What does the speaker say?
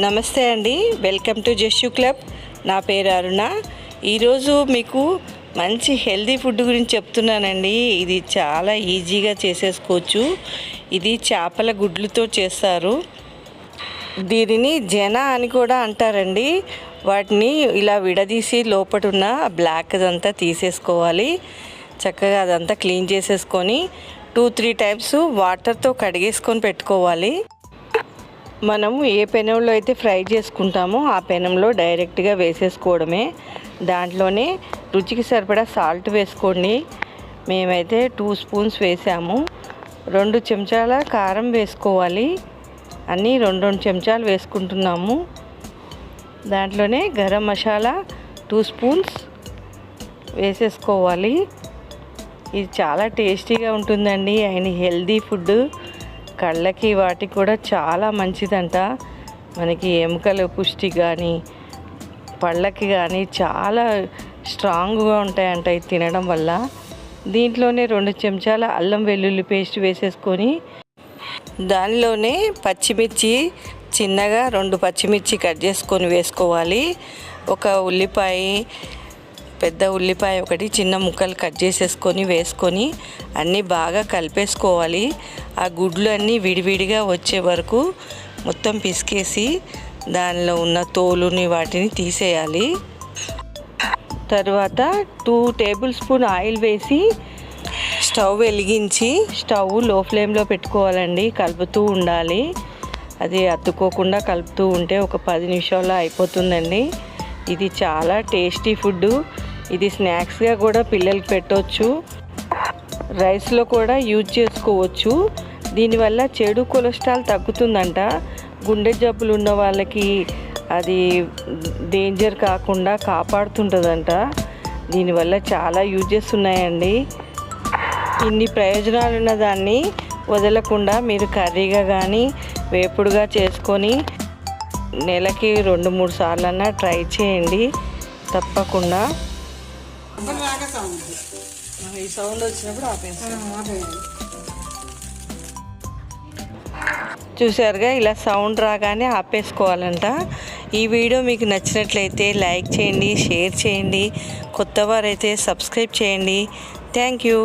నమస్తే అండి. Welcome to Jasyu club. నా పేరు అరుణ. ఈరోజు మీకు మంచి హెల్దీ ఫుడ్ గురించి చెప్తున్నానండి. ఇది చాలా ఈజీగా చేసేసుకోవచ్చు. ఇది చేపల గుడ్లతో చేస్తారు. దీనిని జన అని కూడా అంటారండి. వాటిని ఇలా విడదీసి లోపటున్న బ్లాక్ అదంతా తీసేసుకోవాలి. చక్కగా అదంతా క్లీన్ చేసేసుకొని టూ త్రీ టైమ్స్ వాటర్తో కడిగేసుకొని పెట్టుకోవాలి. మనం ఏ పెనంలో అయితే ఫ్రై చేసుకుంటామో ఆ పెనంలో డైరెక్ట్గా వేసేసుకోవడమే. దాంట్లోనే రుచికి సరిపడా సాల్ట్ వేసుకోండి. మేమైతే టూ స్పూన్స్ వేసాము. రెండు చెంచాల కారం వేసుకోవాలి. అన్నీ రెండు రెండు చెంచాలు వేసుకుంటున్నాము. దాంట్లోనే గరం మసాలా టూ స్పూన్స్ వేసేసుకోవాలి. ఇది చాలా టేస్టీగా ఉంటుందండి. అండ్ హెల్దీ ఫుడ్ కళ్ళకి వాటికి కూడా చాలా మంచిదంట. మనకి ఎముకల పుష్టి కానీ పళ్ళకి కానీ చాలా స్ట్రాంగ్గా ఉంటాయంట ఇది తినడం వల్ల. దీంట్లోనే రెండు చెంచాల అల్లం వెల్లుల్లి పేస్ట్ వేసేసుకొని దానిలోనే పచ్చిమిర్చి చిన్నగా రెండు పచ్చిమిర్చి కట్ చేసుకొని వేసుకోవాలి. ఒక ఉల్లిపాయ పెద్ద ఉల్లిపాయ ఒకటి చిన్న ముక్కలు కట్ చేసేసుకొని వేసుకొని అన్నీ బాగా కలిపేసుకోవాలి. ఆ గుడ్లు అన్నీ విడివిడిగా వచ్చే వరకు మొత్తం పిసికేసి దానిలో ఉన్న తోలుని వాటిని తీసేయాలి. తర్వాత టూ టేబుల్ స్పూన్ ఆయిల్ వేసి స్టవ్ వెలిగించి స్టవ్లో ఫ్లేమ్లో పెట్టుకోవాలండి కలుపుతూ ఉండాలి. అది అతుక్కోకుండా కలుపుతూ ఉంటే ఒక పది నిమిషాల్లో అయిపోతుందండి. ఇది చాలా టేస్టీ ఫుడ్ ఇది స్నాక్స్గా కూడా పిల్లలకి పెట్టవచ్చు రైస్లో కూడా యూజ్ చేసుకోవచ్చు. దీనివల్ల చెడు కొలెస్ట్రాల్ తగ్గుతుందంట. గుండె జబ్బులు ఉన్న వాళ్ళకి అది డేంజర్ కాకుండా కాపాడుతుంటుందంట. దీనివల్ల చాలా యూజెస్ ఉన్నాయండి. ఇన్ని ప్రయోజనాలు ఉన్న దాన్ని వదలకుండా మీరు కర్రీగా కానీ వేపుడుగా చేసుకొని నెలకి రెండు మూడు సార్లన్నా ట్రై చేయండి. తప్పకుండా. ఈ సౌండ్ వచ్చినప్పుడు చూసారుగా ఇలా సౌండ్ రాగానే ఆపేసుకోవాలంట. ఈ వీడియో మీకు నచ్చినట్లయితే లైక్ చేయండి షేర్ చేయండి కొత్త వారైతే సబ్స్క్రైబ్ చేయండి. Thank you